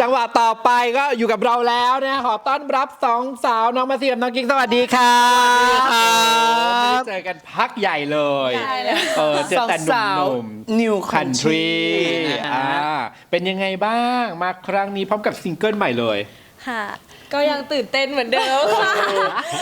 จังหวะต่อไปก็อยู่กับเราแล้วนะขอต้อนรับสองสาวน้องมาเสียมน้องกิ๊กสวัสดีค่ะไม่ได้เจอกันพักใหญ่เลยใช่เลยเออเจอแต่หสาวนุ่มนิวๆคันทรีนะฮะอ่าเป็นยังไงบ้างมาครั้งนี้พร้อมกับซิงเกิลใหม่เลย ค่ะ ก็ยังตื่นเต้นเหมือนเดิมค่ะ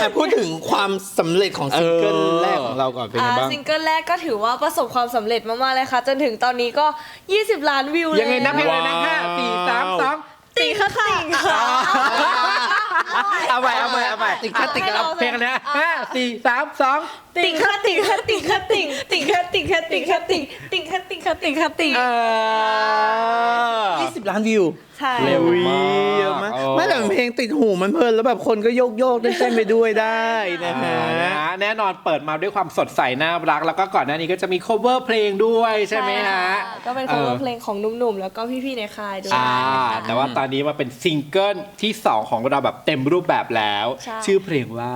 อะพูดถึงความสำเร็จของซิงเกิลเออแรกของเราก่อนเป็นไงอ่าบ้างซิงเกิลแรกก็ถือว่าประสบความสำเร็จมากๆเลยค่ะ จนถึงตอนนี้ก็ 20 ล้านวิวเลยยังไงนะเพลงอะไรนะห้าสี่สามสองติ่งค่ะติ่งค่ะเอาใหม่เอาใหม่เอาใหม่ติดคัดติดคัดเอาเพลงอะไรนะห้าสี่สามสองติ่งค่ะติ่งค่ะติ่งค่ะติ่งติ่งค่ะติ่งค่ะติ่งค่ะติ่งติ่งค่ะติ่งค่ะติ่งค่ะติ่งเออ 20 ล้านวิว ใช่ เร็วอุ้ยมาก ไม่แต่เพลงติดหูมันเพลินแล้วแบบคนก็โยกโยกๆเต้นๆไปด้วยได้นะฮะอ่าแน่นอนเปิดมาด้วยความสดใสน่ารัก แล้วก็ก่อนหน้านี้ก็จะมี cover เพลงด้วยใช่ไหมฮะก็เป็น cover เพลงของหนุ่มๆแล้วก็พี่ๆในค่ายด้วยอ่านะคะแต่ว่าตอนนี้มาเป็นซิงเกิลที่ 2 ของเราแบบเต็มรูปแบบแล้วใช่ชื่อเพลงว่า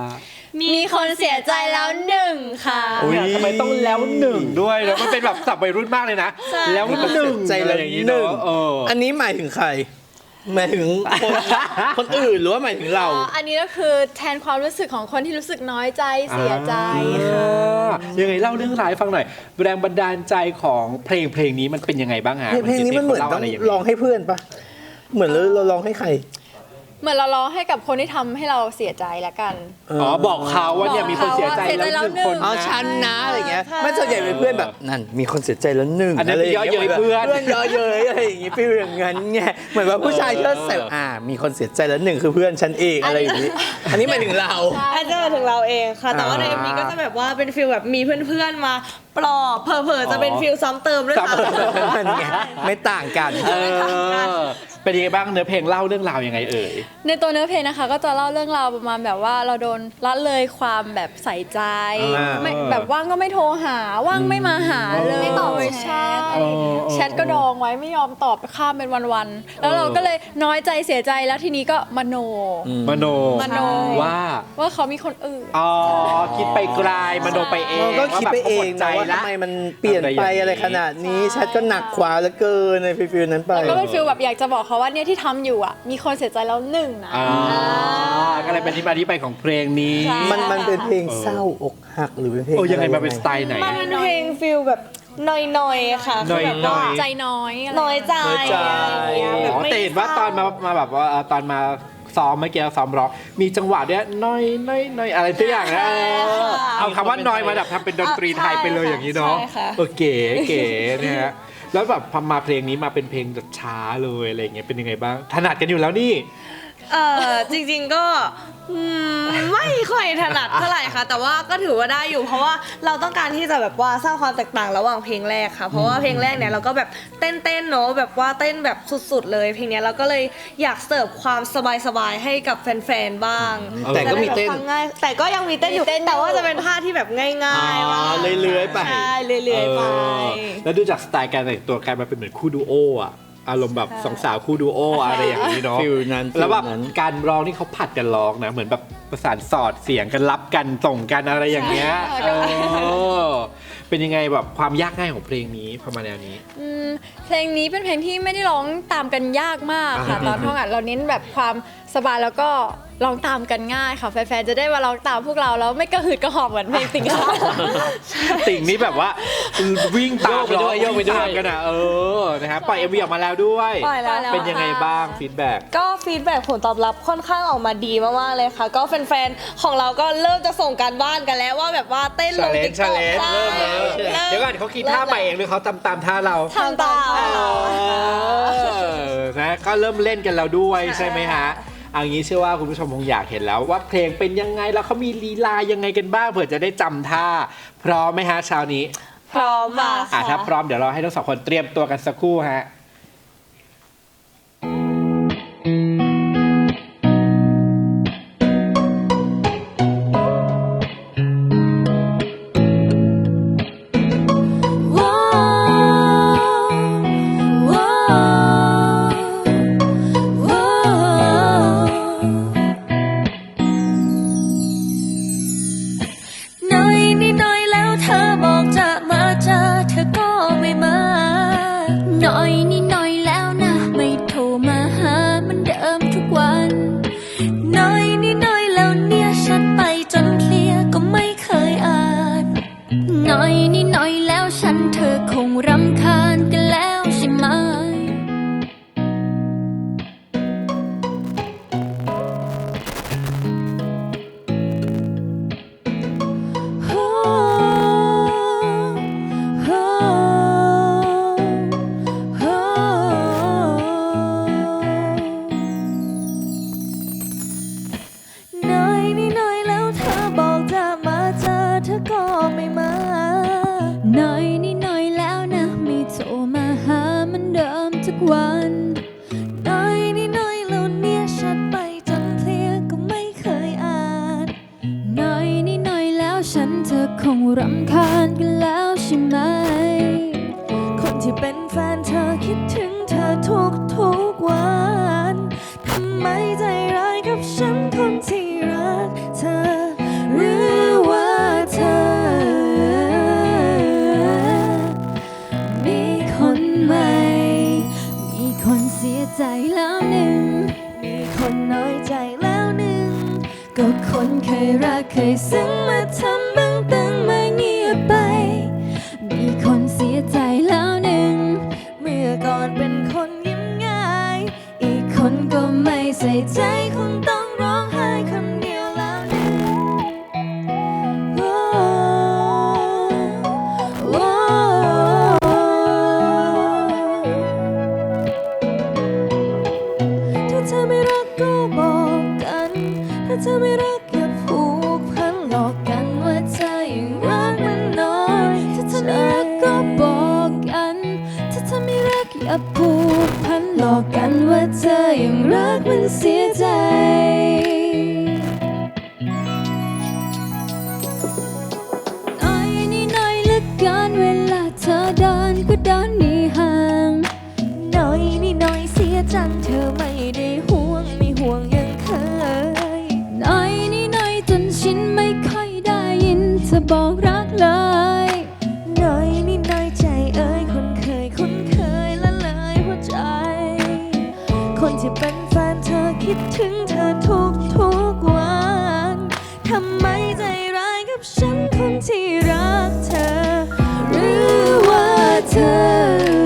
มีคนเสียใจแล้วหนึ่งค่ะอุ๊ยทำไมต้องแล้วหนึ่งด้วยแล้วมันเป็นแบบสับวัยรุ่นมากเลยนะใช่แล้วหนึ่งใจอะไรละอย่างงี้หนึ่งเนาะเออออันนี้หมายถึงใคร หมายถึงคนคนอื่นหรือว่าหมายถึงเรา อ๋ออันนี้ก็คือแทนความรู้สึกของคนที่รู้สึกน้อยใจเสียใจค่ะ อ่ายังไงเล่าเรื่องราวให้ฟังหน่อย แรงบันดาลใจของเพลงเพลงนี้มันเป็นยังไงบ้างฮะเพลงนี้มันเหมือนล่าต้องะไรยัไร้องให้เพื่อนปะเหมือนเราเราร้องให้ใคร เหมือนเราร้องให้กับคนที่ทำให้เราเสียใจละกัน อ๋อบอกเขาว่าเนี่ยมีคนเสียใจบอกเขาว่าเสียใจแล้วหนึ่งคนแล้วหนึ่งอ๋อนะ ฉันนะอะไรเงี้ยไม่ส่วนใหญ่เป็นเพื่อนแบบนั่นมีคนเสียใจแล้วหนึ่งอันนั้นเป็นะไรางงี้เยอะเย้ยเพื่อนเพื่อนเยอะเย้ยอะไรอย่างงี้ฟีลอย่างนั้นไงเหมือนว่าผู้ชายเชิดใส่อ่า มีคนเสียใจแล้วหนึ่งคือเพื่อนฉันเองอะไรอย่างงี้อันนี้หมายถึงเรา อาจจะมาถึงเราเองค่ะ แต่ว่าในอ่าเอ็มวีก็จะแบบว่าเป็นฟิลแบบมีเพื่อนๆมาปลอบเผลอๆจะเป็นฟิลซ้ำเติมด้วยซ้ำค่ะเติมนั่นไงไม่ต่างกัน เออ เป็นยังไงบ้างเนื้อเพลงเล่าเรื่องราวยังไงเอ่ย ในตัวเนื้อเพลงนะคะ ก็จะเล่าเรื่องราวประมาณแบบว่าเราโดนละเลยความแบบใส่ใจอ่าไม่แบบว่างก็ไม่โทรหาว่างไม่มาหาเลยไม่ตอบแชท ใช่เออเออแชทก็ดองไว้ไม่ยอมตอบข้ามเป็นวันๆแล้วเราก็เลยน้อยใจเสียใจแล้วทีนี้ก็มโน มโนมโน ว่า ว่าเขามีคนอื่น อ๋อ คิดไปไกลมโนไปเองเราก็คิดไปเองใจนะว่าละ ทำไมมันเปลี่ยนไปอะไรขนาดนี้ ชัดก็หนักขวาเหลือเกินในฟิลๆนั้นไปก็เป็นฟีลแบบอยากจะบอกเขาว่าเนี่ยที่ทำอยู่อะ มีคนเสียใจแล้วหนึ่งนะ อ่าก็เลยเป็นที่มาที่ไปของเพลงนี้ ใช่ มันมันเป็นเพลงเศร้าอกหักหรือเป็นเพลงโอ้ยังไงอะรมาเป็นสไตล์ไหน มันเป็นเพลงฟิลแบบหน่อยๆค่ะคือแบบว่าใจน้อยอะไรน้อยใจน้อยใจอะไรอย่างเงี้ยแบบอ๋อไม่แต่เห็นว่าตอนมามาแบบว่าเอ่อตอนมาซ้อมเมื่อกี้ซ้อมร้องมีจังหวะด้วยน้อยน้อยน้อยอะไรตัวอย่างนะเออเอาคำว่าน้อยมาแบบทำเป็นดนตรีไทยไปเลยอย่างนี้เนาะใช่ค่ะโอเก๋เก๋นะฮะ แล้วแบบพอมาเพลงนี้มาเป็นเพลงช้าเลยอะไรเงี้ยเป็นยังไงบ้าง ถนัดกันอยู่แล้วนี่ เออจริงๆก็อืมไม่ค่อยถนัดเท่าไหร่ค่ะ แต่ว่าก็ถือว่าได้อยู่ เพราะว่าเราต้องการที่จะแบบว่าสร้างความแตกต่างระหว่างเพลงแรกค่ะ เพราะว่าเพลงแรกเนี่ยเราก็แบบเต้นเต้นๆเนาะแบบว่าเต้นแบบสุดๆเลย เพลงเนี้ยเราก็เลยอยากเสิร์ฟความสบายๆให้กับแฟนๆบ้างแต่ก็มีเต้น จะได้แบบฟังง่ายแต่ก็ยังมีเต้นอยู่มีเต้นอยู่แต่ว่าจะเป็นท่าที่แบบง่ายๆอ๋อว่าเลื้อยๆไปใช่เลื่อยๆไป เออแล้วดูจากสไตล์การแต่งตัวกลายมาเป็นเหมือนคู่ดูโออะ อารมณ์แบบสองสาวคู่ดูโออะไรอย่างนี้เนาะฟิลนั้นแล้วแบบฟิลนั้น การร้องนี่เขาผัดกันร้องนะ เหมือนแบบประสานสอดเสียงกันรับกันส่งกันอะไรอย่างเงี้ยใช่ เออเป็นยังไงแบบความยากง่ายของเพลงนี้ประมาณแนวนี้ อืมเพลงนี้เป็นเพลงที่ไม่ได้ร้องตามกันยากมากค่ะ อ่า ตอนท่องอัดเราเน้นแบบความสบายแล้วก็ร้องตามกันง่ายค่ะแฟนๆจะได้มาร้องตามพวกเราแล้วไม่กระหืดกระหอบเหมือนเพลงติ่งค่ะ ติ่งนี้แบบว่า วิ่งตามโยกไปด้วยร้องโยกไปด้วยวิ่งตามกันอะเออนะฮะปล่อยเอ็มวีออกมาแล้วด้วย ปล่อยแล้ว เป็นยังไงบ้างฟีดแบ็ก ก็ฟีดแบ็ผลตอบรับค่อนข้างออกมาดีมากๆเลยค่ะ ก็แฟนๆ ของเราก็เริ่มจะส่งการบ้านกันแล้วว่าแบบว่าเต้นลชางเลนติ๊กชาต็อกเลนเริ่มแล้วเดี๋ยวก่อนเขาคิดท่าใหม่เองหรือเขาตามตามท่าเราทำตาม เออนะก็เริ่มเล่นกันแล้วด้วยใช่ไหมฮะเอางี้เชื่อว่าคุณผู้ชมคงอยากเห็นแล้ว ว่าเพลงเป็นยังไงแล้วเขามีลีลายังไงกันบ้างเผื่อจะได้จำท่าพร้อมไหมฮะเช้านี้ พร้อมมาอะ ถ้าพร้อมเดี๋ยวเราให้ทั้งสองคนเตรียมตัวกันสักครู่ฮะ รำคาญกันแล้วใช่ไหม คนที่เป็นแฟนเธอคิดถึงเธอทุกทุกวัน ทำไมใจร้ายกับฉันคนที่รักเธอ หรือว่าเธอ มีคนใหม่ มีคนเสียใจแล้วหนึ่ง มีคนน้อยใจแล้วหนึ่ง ก็คนเคยรักเคยซึ้งมาทำ ไม่ อบผูกพันหลอกกันว่าเธอยังรักมันเสียใจน้อยนี่น้อยเหลือเกินเวลาเธอเดินก็เดินหนีห่างน้อยนี่น้อยเสียจังเธอไม่ได้ห่วงไม่ห่วงยังเคยน้อยนี่น้อยจนชินไม่ค่อยได้ยินเธอบอกรักเลย ที่เป็นแฟนเธอคิดถึงเธอทุกทุกวันทำไมใจร้ายกับฉันคนที่รักเธอ หรือว่าเธอ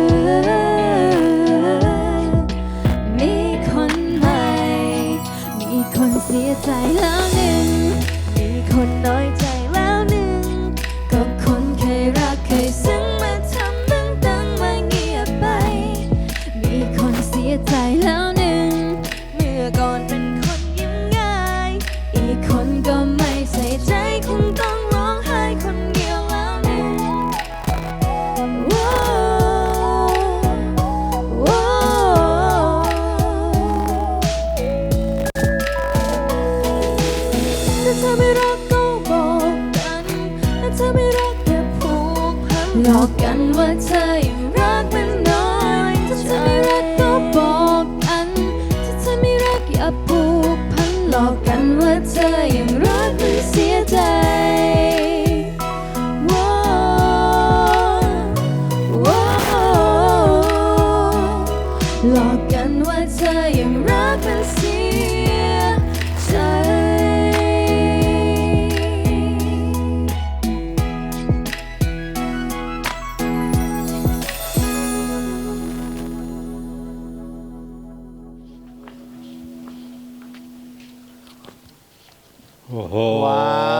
โอ้โหว้า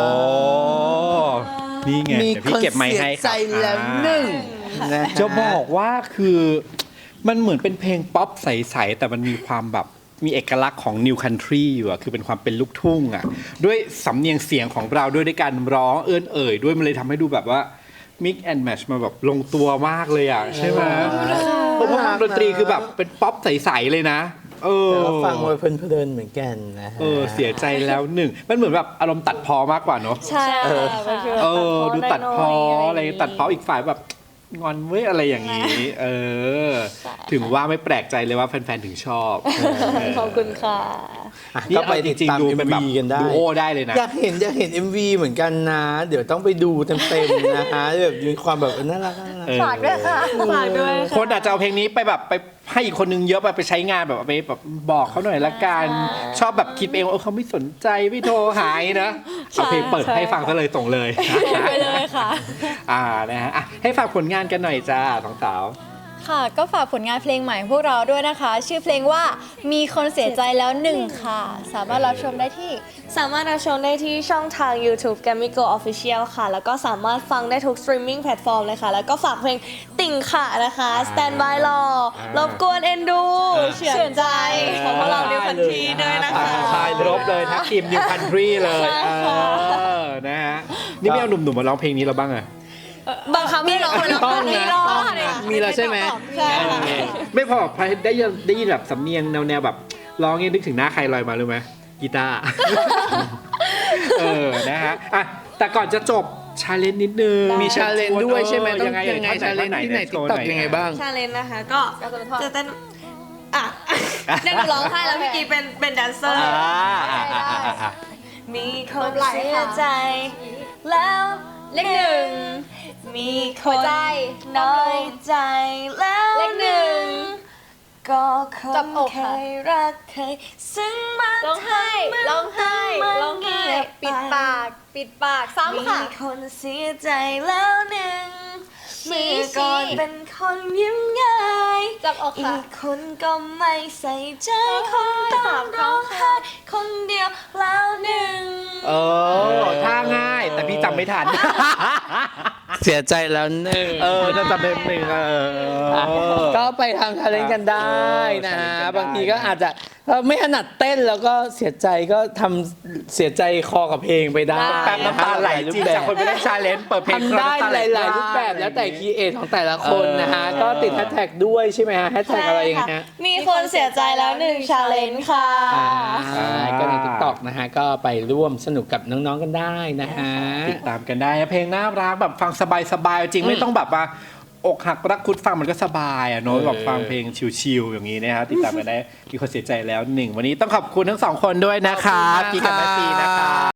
ว นี่ไงมีเดี๋ยวพี่คนเก็บไม้เสียให้ใจครับแล้วหนึ่งนะฮจะบอกว่าคือมันเหมือนเป็นเพลงป๊อปใส ๆ แต่มันมีความแบบมีเอกลักษณ์ของ New Country อยู่อะคือเป็นความเป็นลูกทุ่งอะด้วยสำเนียงเสียงของเราด้วยด้วยการร้องเอื้อนเอ่ยด้วยมันเลยทำให้ดูแบบว่า mix and match มาแบบลงตัวมากเลยอะใช่ไหมเพราะว่าดนตรีคือแบบเป็นป๊อปใส ๆ เลยนะ เออ แต่ว่าฟังไว้เพลินๆเหมือนกันนะฮะ เออเสียใจแล้วหนึ่งมันเหมือนแบบอารมณ์ตัดพอมากกว่าเนอะใช่ค่ะมันคือเออ ดูตัดพอน้อยๆอะไรตัดพออีกฝ่ายแบบงอนเว้ยอะไรอย่างนี้ เออ ถึงว่าไม่แปลกใจเลยว่าแฟนๆถึงชอบ เออ ขอบคุณค่ะ อะนี่ก็ไปเอาจติดริงตามๆดูเป็นแบบ MV กันได้ดูโอได้เลยนะ อยากเห็นอยากเห็น MV เหมือนกันนะ เดี๋ยวต้องไปดูเต็มๆนะฮะแบบมีความแบบน่ารักน่ารักเออฝากด้วยค่ะ ฝากด้วยคนอาจจะเอาเพลงนี้ไปแบบไปให้อีกคนนึงเยอะไปไปใช้งานแบบเอาไปแบบบอกเขาหน่อยละกันชอบแบบคิดเองว่าเออเขาไม่สนใจไม่โทรหายนะเอาเพลงเปิดให้ฟังซะเลยส่งเลย ไปเลยค่ะ อ่านะฮะอะให้ฝากผลงานกันหน่อยจ้าสองสาว ค่ะ ก็ฝากผลงานเพลงใหม่พวกเราด้วยนะคะ ชื่อเพลงว่ามีคนเสียใจแล้วหนึ่งค่ะ สามารถรับชมได้ที่ สามารถรับชมได้ที่ช่องทาง YouTube g a m i g o Official ค่ะ แล้วก็สามารถฟังได้ทุก streaming platform เลยค่ะ แล้วก็ฝากเพลงติ่งค่ะนะคะ Stand by รอรบกวนเอ็นดูเฉื่อนใจของพวกเราเดียวพันทีด้วยนะคะใช่ครบเลยทั้งทีมนิวคันทรีเลยใช่ค่ะเออนะฮะนี่ไม่เอาหนุ่มๆมาร้องเพลงนี้เราบ้างอะบางครั้ง ไม่ร้องเลยต้องนะไม่ร้องมีแล้วใช่ไหม ใช่ค่ะไม่พอพอได้ยินได้ยินแบบสำเนียงแนวๆแบบร้องเนี่ยนึกถึงหน้าใครลอยมารู้ไหมกีตาร์ เออนะฮะอะแต่ก่อนจะจบชาเลนจ์นิดนึงมีชาเลนจ์ด้วยใช่ไหมเออต้องยังไงยังไงท่อชาเลนจ์ที่ไหนโชติ๊กว์ต็อกหน่ยังไงบ้าง ชาเลนจ์นะคะก็จะเต้นอะเดี๋ยวหนูร้องไห้แล้วพี่กีเป็นเป็นแดนเซอร์อ่าอ่าอ่าอ่าอ่ามีคนเสียใจ แล้วเลขหนึ่ง มีคหัวนใจน้อย ใจแล้วเลขหนึ่ง ก็คจันบอกเคค่ะ ยรักเคยซึ่งมันร้องไห้ร้องไห้ร้องไห้ปิดปาก ปิดปากซ้ำค่ะ มีคนเสียใจแล้วหนึ่งชี้เมื่อก่อนชี้ เป็นคนยิ้มง่าย จับอกอีค่ะ กคนก็ไม่ใส่ใจร้องคไห้นต้องสามครั้ร้องงไห้คนเดียวแล้วหนึ่ง เออท่าง่าย แต่พี่จำไม่ทัน เสียใจแล้วหนึ่งเออจะจำเป็นหนึ่งเออ ก็ไปทำทาเลนกันได้นะเออ challenge กันได้บางทีก็อาจจะ เราไม่ถนัดเต้นแล้วก็เสียใจก็ทำเสียใจคอกับเพลงไปได้แป๊บน้ำตาไหลรูจริปงแบจากบคนไปเล่นชาเลนจ์เปิดเพลงทำได้น้ำตหไลาย ๆ รูปแบบแล้วแต่คีเอทของแต่ละคนนะฮะเออก็ติดแฮชแท็กด้วยใช่ไหมฮะแฮชแท็กอะไรอย่างเงี้ยมีคนเสียใจแล้วหนึ่งชาเลนจ์ค่ะ อ่าก็ในทิกตอกนะฮะ ก็ไปร่วมสนุกกับน้อง ๆ กันได้นะฮะ ติดตามกันได้นะเพลงน่ารักแบบฟังสบายๆจริงไม่ต้องแบบว่า อกหักรักคุดฟังมันก็สบายอะเนอะเออแบบฟังเพลงชิลๆอย่างนี้นะครับติดตามกันได้มีคนเสียใจแล้วหนึ่งวันนี้ต้องขอบคุณทั้งสองคนด้วยนะคะขอบคุณมากกีกับแม่ซีนะคะ